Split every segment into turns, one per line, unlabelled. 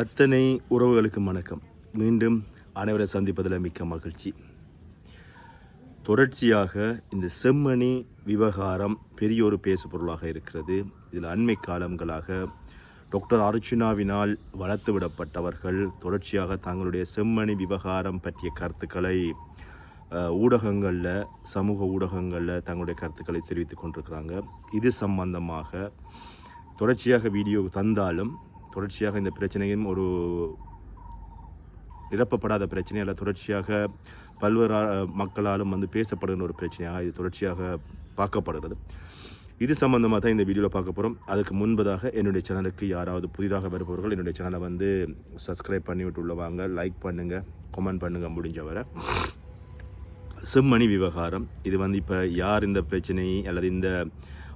அத்தனை உறவுகளுக்கு வணக்கம். மீண்டும் அனைவரை சந்திப்பதில் மிக்க மகிழ்ச்சி. தொடர்ச்சியாக இந்த செம்மணி விவகாரம் பெரிய ஒரு பேசு பொருளாக இருக்கிறது. இதில் அண்மை காலங்களாக டாக்டர் அர்ச்சுனாவினால் வளர்த்து விடப்பட்டவர்கள் தொடர்ச்சியாக தங்களுடைய செம்மணி விவகாரம் பற்றிய கருத்துக்களை ஊடகங்களில் சமூக ஊடகங்களில் தங்களுடைய கருத்துக்களை தெரிவித்து கொண்டிருக்கிறாங்க. இது சம்பந்தமாக தொடர்ச்சியாக வீடியோ தந்தாலும் தொடர்ச்சியாக இந்த பிரச்சனையும் ஒரு நிரப்பப்படாத பிரச்சனையால் தொடர்ச்சியாக பல்வேறு மக்களாலும் வந்து பேசப்படுகிற ஒரு பிரச்சனையாக இது தொடர்ச்சியாக பார்க்கப்படுகிறது. இது சம்பந்தமாக தான் இந்த வீடியோவில் பார்க்க போகிறோம் அதுக்கு முன்பதாக என்னுடைய சேனலுக்கு யாராவது புதிதாக வருபவர்கள் என்னுடைய சேனலை வந்து சப்ஸ்கிரைப் பண்ணி விட்டுள்ளவாங்க லைக் பண்ணுங்கள் கமெண்ட் பண்ணுங்கள் முடிஞ்சவரை. செம்மணி விவகாரம். இது வந்து இப்போ யார் இந்த பிரச்சனை அல்லது இந்த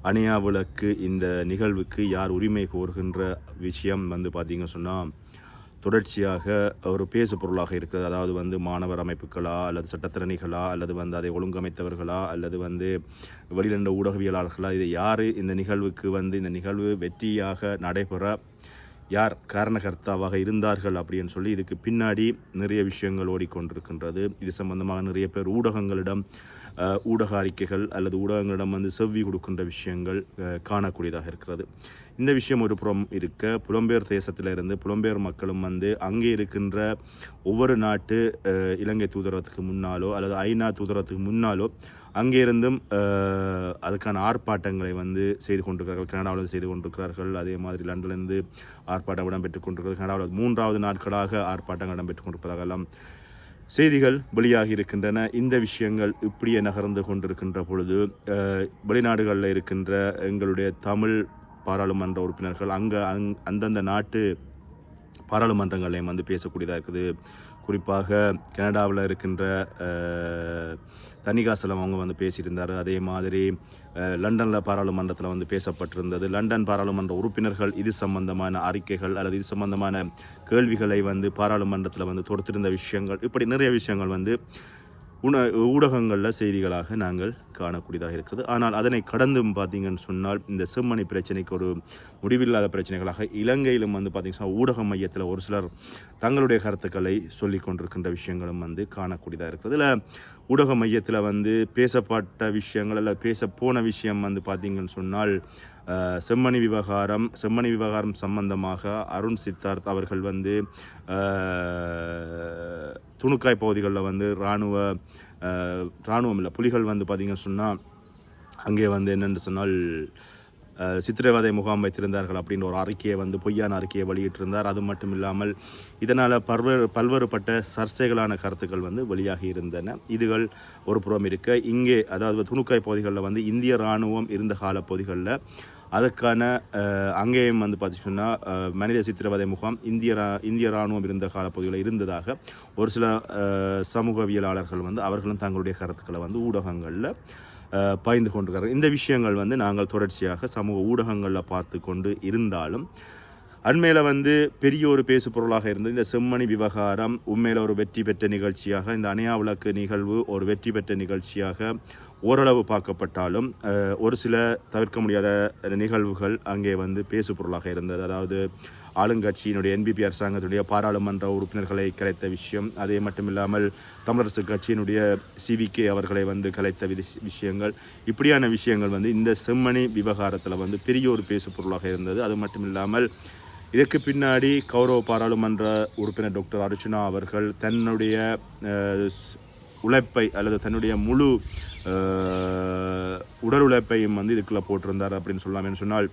அணையா விளக்கு இந்த நிகழ்வுக்கு யார் உரிமை கோருகின்ற விஷயம் வந்து பார்த்தீங்க சொன்னால் தொடர்ச்சியாக ஒரு பேசு பொருளாக இருக்கிறது. அதாவது வந்து மாணவர் அமைப்புகளா அல்லது சட்டத்திறனிகளா அல்லது வந்து அதை ஒழுங்கமைத்தவர்களா அல்லது வந்து வெளியிலண்ட ஊடகவியலாளர்களா இது யார்? இந்த நிகழ்வுக்கு வந்து இந்த நிகழ்வு வெற்றியாக நடைபெற யார் காரணகர்த்தாவாக இருந்தார்கள் அப்படின்னு சொல்லி இதுக்கு பின்னாடி நிறைய விஷயங்கள் ஓடிக்கொண்டிருக்கின்றது. இது சம்பந்தமாக நிறைய பேர் ஊடகங்களிடம் ஊடக அறிக்கைகள் அல்லது ஊடகங்களிடம் வந்து செவ்வி கொடுக்கின்ற விஷயங்கள் காணக்கூடியதாக இருக்கிறது. இந்த விஷயம் ஒரு புறம் இருக்க புலம்பெயர் தேசத்திலிருந்து புலம்பெயர் மக்களும் வந்து அங்கே இருக்கின்ற ஒவ்வொரு நாட்டு இலங்கை தூதரகத்துக்கு முன்னாலோ அல்லது ஐநா தூதரகத்துக்கு முன்னாலோ அங்கே இருந்தும் அதுக்கான ஆர்ப்பாட்டங்களை வந்து செய்து கொண்டிருக்கிறார்கள். கனடாவில் செய்து கொண்டிருக்கிறார்கள். அதே மாதிரி லண்டன்லேருந்து ஆர்ப்பாட்டம் இடம்பெற்றுக் கொண்டிருக்கிறது. கனடாவில் மூன்றாவது நாட்களாக ஆர்ப்பாட்டங்கள் இடம்பெற்றுக் கொண்டிருப்பதாகலாம். செய்திகள் வெளியாகி இருக்கின்றன இந்த விஷயங்கள் இப்படியே நகர்ந்து கொண்டிருக்கின்ற பொழுது வெளிநாடுகளில் இருக்கின்ற எங்களுடைய தமிழ் பாராளுமன்ற உறுப்பினர்கள் அங்கே அங் அந்தந்த நாட்டு பாராளுமன்றங்களையும் வந்து பேசக்கூடியதாக இருக்குது. குறிப்பாக கனடாவில் இருக்கின்ற தனிகாசலம் அவங்க வந்து பேசியிருந்தார். அதே மாதிரி லண்டனில் பாராளுமன்றத்தில் வந்து பேசப்பட்டிருந்தது. லண்டன் பாராளுமன்ற உறுப்பினர்கள் இது சம்பந்தமான அறிக்கைகள் அல்லது இது சம்பந்தமான கேள்விகளை வந்து பாராளுமன்றத்தில் வந்து தொடுத்திருந்த விஷயங்கள் இப்படி நிறைய விஷயங்கள் வந்து உண ஊடகங்களில் செய்திகளாக நாங்கள் காணக்கூடியதாக இருக்குது ஆனால் அதனை கடந்தும் பார்த்தீங்கன்னு சொன்னால் இந்த செம்மணி பிரச்சனைக்கு ஒரு முடிவில்லாத பிரச்சனைகளாக இலங்கையிலும் வந்து பார்த்தீங்கன்னா ஊடக மையத்தில் ஒரு சிலர் தங்களுடைய கருத்துக்களை சொல்லி கொண்டிருக்கின்ற விஷயங்களும் வந்து காணக்கூடியதாக இருக்குது இல்லை ஊடக மையத்தில் வந்து பேசப்பட்ட விஷயங்கள் அல்ல பேச போன விஷயம் வந்து பார்த்தீங்கன்னு சொன்னால் செம்மணி விவகாரம் செம்மணி விவகாரம் சம்பந்தமாக அருண் சித்தார்த் அவர்கள் வந்து துணுக்காய் பகுதிகளில் வந்து இராணுவ இராணுவம் இல்லை புலிகள் வந்து பார்த்திங்கன்னு சொன்னால் அங்கே வந்து என்னென்னு சொன்னால் சித்திரவதை முகாம் வைத்திருந்தார்கள் அப்படின்ற ஒரு அறிக்கையை வந்து பொய்யான அறிக்கையை வெளியிட்டிருந்தார். அது மட்டும் இல்லாமல் இதனால் பல்வேறு பல்வேறுபட்ட சர்ச்சைகளான கருத்துக்கள் வந்து வெளியாகி இருந்தன. இதுகள் ஒரு புறம் இருக்க. இங்கே அதாவது துணுக்காய் பகுதிகளில் வந்து இந்திய இராணுவம் இருந்த கால பகுதிகளில் அதுக்கான அங்கேயும் வந்து பார்த்தீங்கன்னா மனித சித்திரவதை முகாம் இந்திய ரா- இந்திய இராணுவம் இருந்த காலப்பகுதியில் இருந்ததாக ஒரு சில சமூகவியலாளர்கள் வந்து அவர்களும் தங்களுடைய கருத்துக்களை வந்து ஊடகங்களில் அஹ், பகிர்ந்து கொண்டிருக்கிறார்கள். இந்த விஷயங்கள் வந்து நாங்கள் தொடர்ச்சியாக சமூக ஊடகங்களில் பார்த்து கொண்டு இருந்தாலும் அண்மையில் வந்து பெரிய ஒரு பேசு பொருளாக இருந்தது. இந்த செம்மணி விவகாரம் உண்மையில் ஒரு வெற்றி பெற்ற நிகழ்ச்சியாக இந்த அணையா விளக்கு நிகழ்வு ஒரு வெற்றி பெற்ற நிகழ்ச்சியாக ஓரளவு பார்க்கப்பட்டாலும் ஒரு சில தவிர்க்க முடியாத நிகழ்வுகள் அங்கே வந்து பேசு பொருளாக இருந்தது. அதாவது ஆளுங்கட்சியினுடைய என்பிபி அரசாங்கத்துடைய பாராளுமன்ற உறுப்பினர்களை கலைத்த விஷயம் அதே மட்டும் இல்லாமல் தமிழரசு கட்சியினுடைய சிவிகே அவர்களை வந்து கலைத்த விதி- விஷயங்கள். இப்படியான விஷயங்கள் வந்து இந்த செம்மணி விவகாரத்தில் வந்து பெரிய ஒரு பேசு பொருளாக இருந்தது. அது மட்டும் இல்லாமல் இதற்கு பின்னாடி கௌரவ பாராளுமன்ற உறுப்பினர் டாக்டர் அர்ஜுனா அவர்கள் தன்னுடைய உழைப்பை அல்லது தன்னுடைய முழு உடல் உழைப்பையும் வந்து இதுக்குள்ளே போட்டிருந்தார் அப்படின்னு சொல்லாமேன்னு என்று சொன்னால்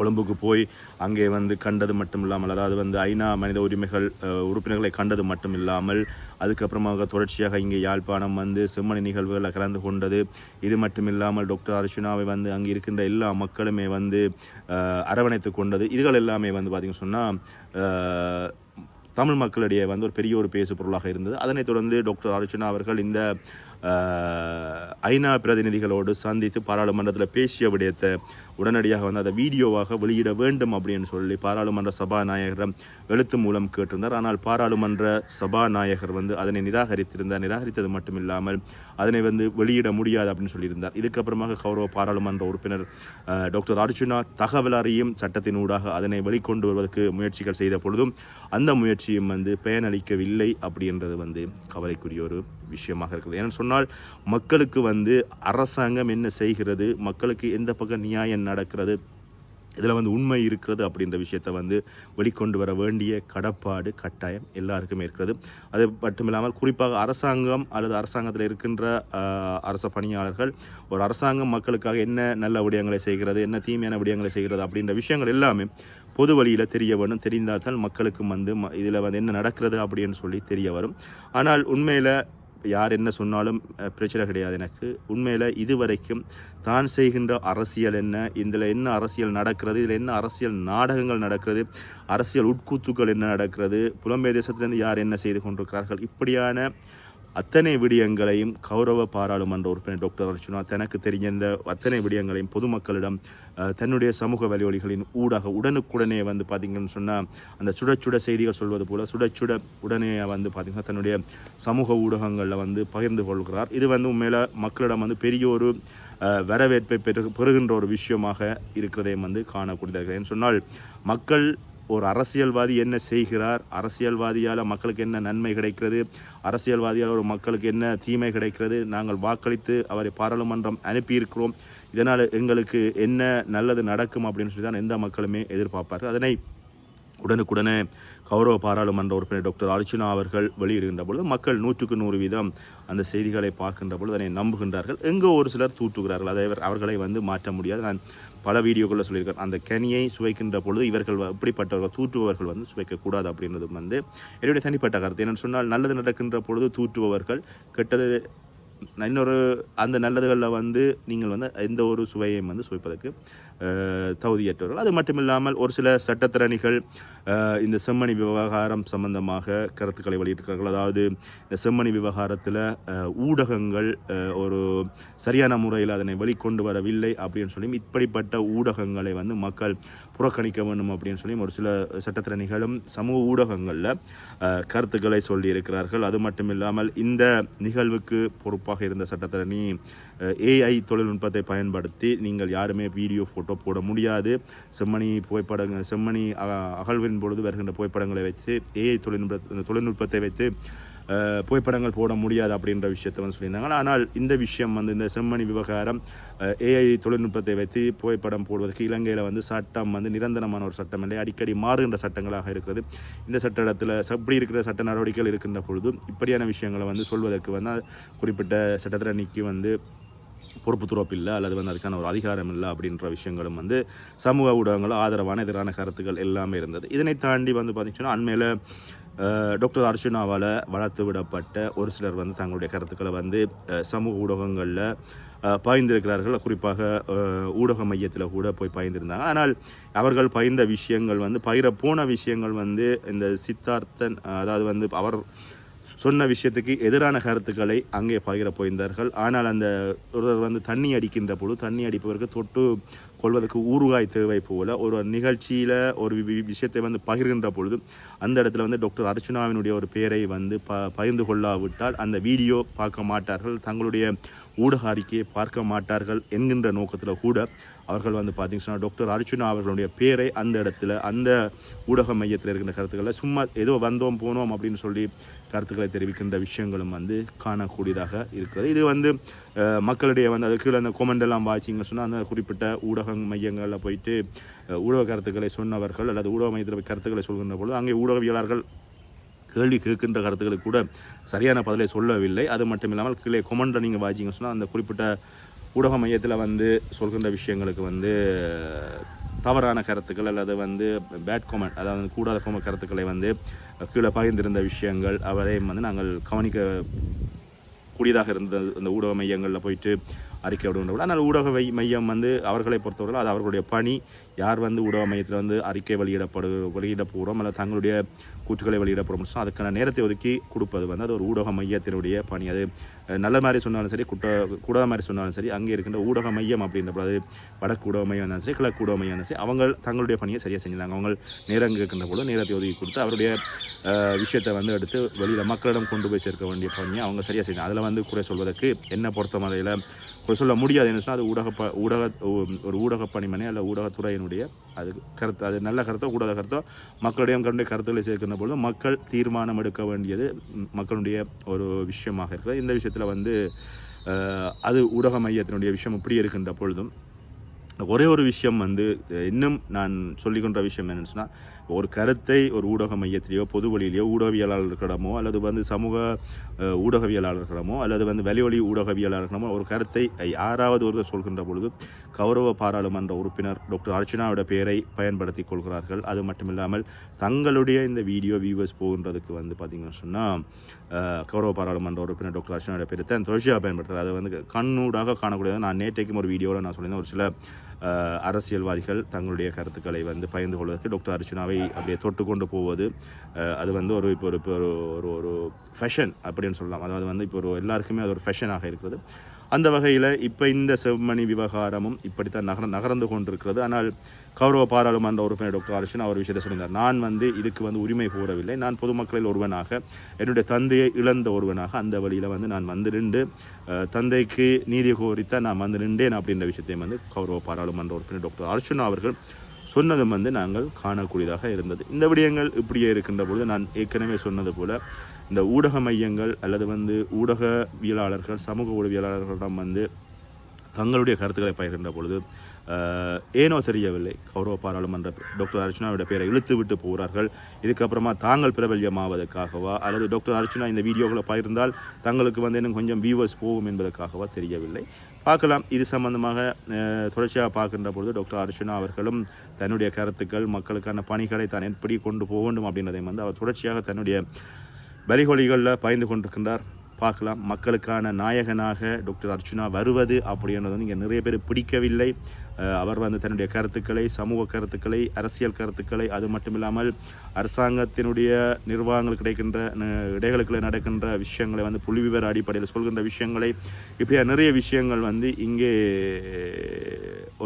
கொழும்புக்கு போய் அங்கே வந்து கண்டது மட்டும் இல்லாமல் அதாவது வந்து ஐநா மனித உரிமைகள் உறுப்பினர்களை கண்டது மட்டும் இல்லாமல் அதுக்கப்புறமாக தொடர்ச்சியாக இங்கே யாழ்ப்பாணம் வந்து செம்மணி நிகழ்வுகளில் கலந்து கொண்டது. இது மட்டும் இல்லாமல் டாக்டர் அர்ச்சுனாவை வந்து அங்கே இருக்கின்ற எல்லா மக்களுமே வந்து அரவணைத்து கொண்டது. இதுகள் எல்லாமே வந்து பார்த்திங்கன்னு சொன்னால் தமிழ் மக்களிடையே வந்து ஒரு பெரிய ஒரு பேசு பொருளாக இருந்தது. அதனைத் தொடர்ந்து டாக்டர் அர்ச்சனா அவர்கள் இந்த ஐநா பிரதிநிதிகளோடு சந்தித்து பாராளுமன்றத்தில் பேசிய விடயத்தை உடனடியாக வந்து அதை வீடியோவாக வெளியிட வேண்டும் அப்படின்னு சொல்லி பாராளுமன்ற சபாநாயகரம் எழுத்து மூலம் கேட்டிருந்தார். ஆனால் பாராளுமன்ற சபாநாயகர் வந்து அதனை நிராகரித்திருந்தார். நிராகரித்தது மட்டும் இல்லாமல் அதனை வந்து வெளியிட முடியாது அப்படின்னு சொல்லியிருந்தார். இதுக்கப்புறமாக கௌரவ பாராளுமன்ற உறுப்பினர் டாக்டர் அர்ஜுனா தகவல் அறியும் சட்டத்தின் ஊடாக அதனை வெளிக்கொண்டு வருவதற்கு முயற்சிகள் செய்த பொழுதும் அந்த முயற்சியும் வந்து பயனளிக்கவில்லை அப்படின்றது வந்து கவலைக்குரிய ஒரு விஷயமாக இருக்குது. ஏன்னு சொன்னால் மக்களுக்கு வந்து அரசாங்கம் என்ன செய்கிறது? மக்களுக்கு எந்த பக்கம் நியாயம் நடக்கிறது? இதில் வந்து உண்மை இருக்கிறது அப்படின்ற விஷயத்தை வந்து வெளிக்கொண்டு வர வேண்டிய கடப்பாடு கட்டாயம் எல்லாருக்குமே இருக்கிறது. அது மட்டும் இல்லாமல் குறிப்பாக அரசாங்கம் அல்லது அரசாங்கத்தில் இருக்கின்ற அரச பணியாளர்கள் ஒரு அரசாங்கம் மக்களுக்காக என்ன நல்ல விடயங்களை செய்கிறது என்ன தீமையான விடயங்களை செய்கிறது அப்படின்ற விஷயங்கள் எல்லாமே பொது வழியில் தெரிய வேணும் தெரிந்தால் தான் மக்களுக்கும் வந்து இதில் வந்து என்ன நடக்கிறது அப்படின்னு சொல்லி தெரிய வரும். ஆனால் உண்மையில் யார் என்ன சொன்னாலும் பிரச்சனை கிடையாது எனக்கு. உண்மையில் இதுவரைக்கும் தான் செய்கின்ற அரசியல் என்ன இதில் என்ன அரசியல் நடக்கிறது இதில் என்ன அரசியல் நாடகங்கள் நடக்கிறது அரசியல் உட்கூத்துக்கள் என்ன நடக்கிறது புலம்பெயர் தேசத்திலேருந்து யார் என்ன செய்து கொண்டிருக்கிறார்கள் இப்படியான அத்தனை விடயங்களையும் கௌரவ பாராளுமன்ற உறுப்பினர் டாக்டர் அர்ச்சுனா தனக்கு தெரிஞ்ச இந்த அத்தனை விடயங்களையும் பொதுமக்களிடம் தன்னுடைய சமூக வலைவலிகளின் ஊடாக உடனுக்குடனே வந்து பார்த்திங்கன்னு சொன்னால் அந்த சுட சுட செய்திகள் சொல்வது போல சுட சுட உடனே வந்து பார்த்திங்கன்னா தன்னுடைய சமூக ஊடகங்களில் வந்து பகிர்ந்து கொள்கிறார். இது வந்து உண்மையில் மக்களிடம் வந்து பெரிய ஒரு வரவேற்பை பெறு பெறுகின்ற ஒரு விஷயமாக இருக்கிறதையும் வந்து காணக்கூடியதாக சொன்னால் மக்கள் ஒரு அரசியல்வாதி என்ன செய்கிறார்? அரசியல்வாதியால் மக்களுக்கு என்ன நன்மை கிடைக்கிறது? அரசியல்வாதியால் ஒரு மக்களுக்கு என்ன தீமை கிடைக்கிறது? நாங்கள் வாக்களித்து அவரை பாராளுமன்றம் அனுப்பியிருக்கிறோம். இதனால் எங்களுக்கு என்ன நல்லது நடக்கும் அப்படின்னு சொல்லி தான் எந்த மக்களுமே எதிர்பார்ப்பார்கள். அதனை உடனுக்குடனே கௌரவ பாராளுமன்ற உறுப்பினர் டாக்டர் அர்ச்சுனா அவர்கள் வெளியிடுகின்ற பொழுது மக்கள் நூற்றுக்கு நூறு வீதம் அந்த செய்திகளை பார்க்கின்ற பொழுது அதனை நம்புகின்றார்கள். எங்கோ ஒரு சிலர் தூற்றுகிறார்கள். அதை அவர்களை வந்து மாற்ற முடியாது. நான் பல வீடியோக்களில் சொல்லியிருக்கார். அந்த கனியை சுவைக்கின்ற பொழுது இவர்கள் அப்படிப்பட்டவர்கள் இப்படிப்பட்டவர்கள் தூற்றுபவர்கள் வந்து சுவைக்கக்கூடாது அப்படின்றதும் வந்து என்னுடைய தனிப்பட்ட கருத்து. என்னென்னு சொன்னால் நல்லது நடக்கின்ற பொழுது தூற்றுபவர்கள் கெட்டது இன்னொரு அந்த நல்லதுகளில் வந்து நீங்கள் வந்து எந்த ஒரு சுவையையும் வந்து சுவைப்பதற்கு தகுதியற்றவர்கள். அது மட்டும் இல்லாமல் ஒரு சில சட்டத்திறனிகள் இந்த செம்மணி விவகாரம் சம்பந்தமாக கருத்துக்களை வெளியிட்டிருக்கிறார்கள். அதாவது இந்த செம்மணி விவகாரத்தில் ஊடகங்கள் ஒரு சரியான முறையில் அதனை வெளிக்கொண்டு வரவில்லை அப்படின்னு சொல்லி இப்படிப்பட்ட ஊடகங்களை வந்து மக்கள் புறக்கணிக்க வேண்டும் அப்படின்னு சொல்லி ஒரு சில சட்டத்திறனிகளும் சமூக ஊடகங்களில் கருத்துக்களை சொல்லியிருக்கிறார்கள். அது மட்டும் இல்லாமல் இந்த நிகழ்வுக்கு பொறுப்பாக இருந்த சட்டத்திறனி ஏஐ தொழில்நுட்பத்தை பயன்படுத்தி நீங்கள் யாருமே வீடியோ ஃபோட்டோ போட முடியாது. செம்மணி புகைப்படங்கள் செம்மணி அ- அகழ்வின் பொழுது வருகின்ற புகைப்படங்களை வைத்து ஏஐ தொழில்நுட்ப தொழில்நுட்பத்தை வைத்து புகைப்படங்கள் போட முடியாது அப்படின்ற விஷயத்தை வந்து சொல்லியிருந்தாங்க. ஆனால் இந்த விஷயம் வந்து இந்த செம்மணி விவகாரம் ஏஐ தொழில்நுட்பத்தை வைத்து புகைப்படம் போடுவதற்கு இலங்கையில் வந்து சட்டம் வந்து நிரந்தரமான ஒரு சட்டம் இல்லை. அடிக்கடி மாறுகின்ற சட்டங்களாக இருக்கிறது. இந்த சட்ட இடத்துல இப்படி இருக்கிற சட்ட நடவடிக்கைகள் இருக்கின்ற பொழுது இப்படியான விஷயங்களை வந்து சொல்வதற்கு வந்து குறிப்பிட்ட சட்டத்தில் நிற்கி வந்து பொறுப்பு துறப்பு இல்லை. அல்லது வந்து அதுக்கான ஒரு அதிகாரம் இல்லை அப்படின்ற விஷயங்களும் வந்து சமூக ஊடகங்களும் ஆதரவான எதிரான கருத்துக்கள் எல்லாமே இருந்தது. இதனை தாண்டி வந்து பார்த்திங்கன்னா அண்மையில் டாக்டர் அர்ஜுனாவால் வளர்த்து விடப்பட்ட ஒரு சிலர் வந்து தங்களுடைய கருத்துக்களை வந்து சமூக ஊடகங்களில் அஹ், பாய்ந்திருக்கிறார்கள். குறிப்பாக ஊடக மையத்தில் கூட போய் பாய்ந்திருந்தாங்க. ஆனால் அவர்கள் பயின்ற விஷயங்கள் வந்து பயிர போன விஷயங்கள் வந்து இந்த சித்தார்த்தன் அதாவது வந்து அவர் சொன்ன விஷயத்துக்கு எதிரான கருத்துக்களை அங்கே பகிர போயிருந்தார்கள் ஆனால் அந்த ஒருவர் வந்து தண்ணி அடிக்கின்ற பொழுது தண்ணி அடிப்பவருக்கு தொட்டு கொள்வதற்கு ஊறுகாய் தேவை போல ஒரு நிகழ்ச்சியில் ஒரு வி- விஷயத்தை வந்து பகிர்கின்ற பொழுது அந்த இடத்துல வந்து டாக்டர் அர்ச்சுனாவினுடைய ஒரு பெயரை வந்து ப பகிர்ந்து கொள்ளாவிட்டால் அந்த வீடியோ பார்க்க மாட்டார்கள். தங்களுடைய ஊடக அறிக்கையை பார்க்க மாட்டார்கள் என்கின்ற நோக்கத்தில் கூட அவர்கள் வந்து பார்த்தீங்கன்னா டாக்டர் அர்ச்சுனா அவர்களுடைய பேரை அந்த இடத்துல அந்த ஊடக மையத்தில் இருக்கின்ற கருத்துக்களை சும்மா ஏதோ வந்தோம் போனோம் அப்படின்னு சொல்லி கருத்துக்களை தெரிவிக்கின்ற விஷயங்களும் வந்து காணக்கூடியதாக இருக்கிறது. இது வந்து மக்களிடையே வந்து அது கீழே அந்த கொமெண்ட் எல்லாம் வாசிங்க சொன்னால் அந்த குறிப்பிட்ட ஊடக மையங்களில் போயிட்டு ஊடக கருத்துக்களை சொன்னவர்கள் அல்லது ஊடக மையத்தில் கருத்துக்களை சொல்கின்ற பொழுது அங்கே ஊடகவியலாளர்கள் கேள்வி கேட்கின்ற கருத்துக்களுக்கு கூட சரியான பதிலை சொல்லவில்லை. அது மட்டும் இல்லாமல் கீழே கொமெண்ட்டை நீங்கள் வாசிங்க சொன்னால் அந்த குறிப்பிட்ட ஊடக மையத்தில் வந்து சொல்கின்ற விஷயங்களுக்கு வந்து தவறான கருத்துக்கள் அல்லது வந்து பேட் கொமெண்ட் அதாவது கூடாத கொம கருத்துக்களை வந்து கீழே பகிர்ந்திருந்த விஷயங்கள் அவரையும் வந்து நாங்கள் கவனிக்க கூடியதாக இருந்த அந்த ஊடக மையங்களில் போயிட்டு அறிக்கை விடுகின்ற ஆனால் ஊடக வை- மையம் வந்து அவர்களை பொறுத்தவரை அது அவர்களுடைய பணி. யார் வந்து ஊடக மையத்தில் வந்து அறிக்கை வெளியிடப்படு வெளியிட போகிறோம் அல்லது தங்களுடைய கூற்றுக்களை வெளியிட போகிறோம் அதுக்கான நேரத்தை ஒதுக்கி கொடுப்பது வந்து அது ஒரு ஊடக மையத்தினுடைய பணி. அது நல்ல மாதிரி சொன்னாலும் சரி குட்ட கூடாத மாதிரி சொன்னாலும் சரி அங்கே இருக்கின்ற ஊடக மையம் அப்படின்ற அது வடக்கு ஊடக மையம் இருந்தாலும் சரி கிழக்கு ஊடக மையம் இருந்தாலும் சரி அவங்க தங்களுடைய பணியை சரியாக செஞ்சிருந்தாங்க. அவங்க நேரம் இருக்கின்ற போது நேரத்தை ஒதுக்கி கொடுத்து அவருடைய விஷயத்தை வந்து எடுத்து வெளியில் மக்களிடம் கொண்டு போய் சேர்க்க வேண்டிய பணியை அவங்க சரியாக செய்யணும் அதில் வந்து குறை சொல்வதற்கு என்ன பொறுத்த மாதிரியில் குறை சொல்ல முடியாது என்ன சொன்னால் அது ஊடக ப ஊடக ஒரு ஊடக பணிமனை அல்ல ஊடகத்துறையினுடைய அது கருத்து அது நல்ல கருத்தோ கூடாத கருத்தோ மக்களுடைய மக்களுடைய கருத்துக்களை சேர்க்கின்ற பொழுது மக்கள் தீர்மானம் எடுக்க வேண்டியது மக்களுடைய ஒரு விஷயமாக இருக்குது இந்த விஷயத்தில் வந்து அது ஊடக மையத்தினுடைய விஷயம் இப்படி இருக்கின்ற பொழுதும் ஒரே ஒரு விஷயம் வந்து இன்னும் நான் சொல்லிக்கொண்ட விஷயம் என்னென்னு சொன்னால் ஒரு கருத்தை ஒரு ஊடக மையத்திலேயோ பொது வழியிலேயோ ஊடகவியலாளர்களிடமோ அல்லது வந்து சமூக ஊடகவியலாளர்களிடமோ அல்லது வந்து வெளிவழி ஊடகவியலாளர்களிடமோ ஒரு கருத்தை யாராவது ஒருவர் சொல்கின்ற பொழுது கௌரவ பாராளுமன்ற உறுப்பினர் டாக்டர் அர்ச்சனாவோட பெயரை பயன்படுத்தி கொள்கிறார்கள். அது மட்டுமில்லாமல் தங்களுடைய இந்த வீடியோ வியூவர்ஸ் போகின்றதுக்கு வந்து பார்த்திங்கன்னு சொன்னால் கௌரவ பாராளுமன்ற உறுப்பினர் டாக்டர் அர்ச்சனாவோட பேரை தான் தொடர்ச்சியாக பயன்படுத்துகிறார் அது வந்து கண்ணூடாக காணக்கூடியது. நான் நேற்றைக்கும் ஒரு வீடியோவில் நான் சொல்லியிருந்தேன். ஒரு சில அரசியல்வாதிகள் தங்களுடைய கருத்துக்களை வந்து பகிர்ந்து கொள்வதற்கு டாக்டர் அர்ச்சனாவை அப்படியே தொட்டு கொண்டு போவது அது வந்து ஒரு இப்போ ஒரு இப்போ ஒரு ஒரு ஒரு ஃபேஷன் அப்படின்னு சொல்லலாம். அதாவது வந்து இப்போ ஒரு எல்லாருக்குமே அது ஒரு ஃபேஷனாக இருக்கிறது. அந்த வகையில் இப்போ இந்த செவ்மணி விவகாரமும் இப்படித்தான் நகர நகர்ந்து கொண்டிருக்கிறது. ஆனால் கௌரவ பாராளுமன்ற உறுப்பினர் டாக்டர் அர்ஷன் அவர் விஷயத்தை சொல்லியிருந்தார். நான் வந்து இதுக்கு வந்து உரிமை கூறவில்லை நான் பொதுமக்களில் ஒருவனாக என்னுடைய தந்தையை இழந்த ஒருவனாக அந்த வழியில் வந்து நான் வந்து நின்று தந்தைக்கு நீதி கோரித்தான் நான் வந்து நின்றேன் அப்படின்ற விஷயத்தையும் வந்து கௌரவ பாராளுமன்ற உறுப்பினர் டாக்டர் அர்ஷன் அவர்கள் சொன்னதும் வந்து நாங்கள் காணக்கூடியதாக இருந்தது. இந்த விடயங்கள் இப்படியே இருக்கின்ற பொழுது நான் ஏற்கனவே சொன்னது போல இந்த ஊடக மையங்கள் அல்லது வந்து ஊடகவியலாளர்கள் சமூக ஊடகவியலாளர்களிடம் வந்து தங்களுடைய கருத்துக்களை பகிர்கின்ற பொழுது ஏனோ தெரியவில்லை. கௌரவ பாராளுமன்ற டாக்டர் அர்ச்சனாவுடைய பெயரை இழுத்து விட்டு போகிறார்கள். இதுக்கப்புறமா தாங்கள் பிரபல்யமாவதற்காகவா அல்லது டாக்டர் அர்ச்சனா இந்த வீடியோக்களை பகிர்ந்தால் தங்களுக்கு வந்து இன்னும் கொஞ்சம் வியூவர்ஸ் போகும் என்பதற்காகவா தெரியவில்லை. பார்க்கலாம். இது சம்பந்தமாக தொடர்ச்சியாக பார்க்கின்ற பொழுது டாக்டர் அர்ச்சனா அவர்களும் தன்னுடைய கருத்துக்கள் மக்களுக்கான பணிகளை தான் எப்படி கொண்டு போக வேண்டும் அப்படின்றதையும் வந்து அவர் தொடர்ச்சியாக தன்னுடைய பலிகொலிகளில் பயந்து கொண்டிருக்கின்றார். பார்க்கலாம். மக்களுக்கான நாயகனாக டாக்டர் அர்ச்சுனா வருவது அப்படின்றது வந்து இங்கே நிறைய பேர் பிடிக்கவில்லை. அவர் வந்து தன்னுடைய கருத்துக்களை சமூக கருத்துக்களை அரசியல் கருத்துக்களை அது மட்டும் இல்லாமல் அரசாங்கத்தினுடைய நிர்வாகங்கள் கிடைக்கின்ற இடைகளுக்குள்ள நடக்கின்ற விஷயங்களை வந்து புள்ளி விவர அடிப்படையில் சொல்கின்ற விஷயங்களை இப்படியா நிறைய விஷயங்கள் வந்து இங்கே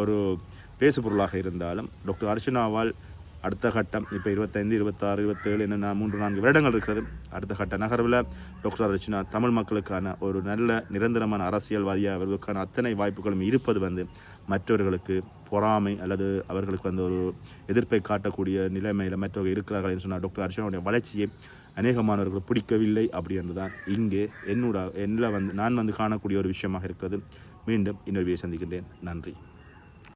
ஒரு பேசுபொருளாக இருந்தாலும் டாக்டர் அர்ச்சனாவால் அடுத்த கட்டம் இப்போ இருபத்தைந்து இருபத்தாறு இருபத்தேழு என்ன மூன்று நான்கு வருடங்கள் இருக்கிறது. அடுத்த கட்ட நகர்வில் டாக்டர் அர்ச்சனா தமிழ் மக்களுக்கான ஒரு நல்ல நிரந்தரமான அரசியல்வாதியாக அவர்களுக்கான அத்தனை வாய்ப்புகளும் இருப்பது வந்து மற்றவர்களுக்கு பொறாமை அல்லது அவர்களுக்கு வந்து ஒரு எதிர்ப்பை காட்டக்கூடிய நிலைமையில் மற்றவர்கள் இருக்கிறார்கள் என்று சொன்னால் டாக்டர் அர்ச்சனாவுடைய வளர்ச்சியை அநேகமானவர்கள் பிடிக்கவில்லை அப்படின்றது தான் இங்கே என்னோட என்னில் வந்து நான் வந்து காணக்கூடிய ஒரு விஷயமாக இருக்கிறது. மீண்டும் இன்னொரு சந்திக்கின்றேன். நன்றி.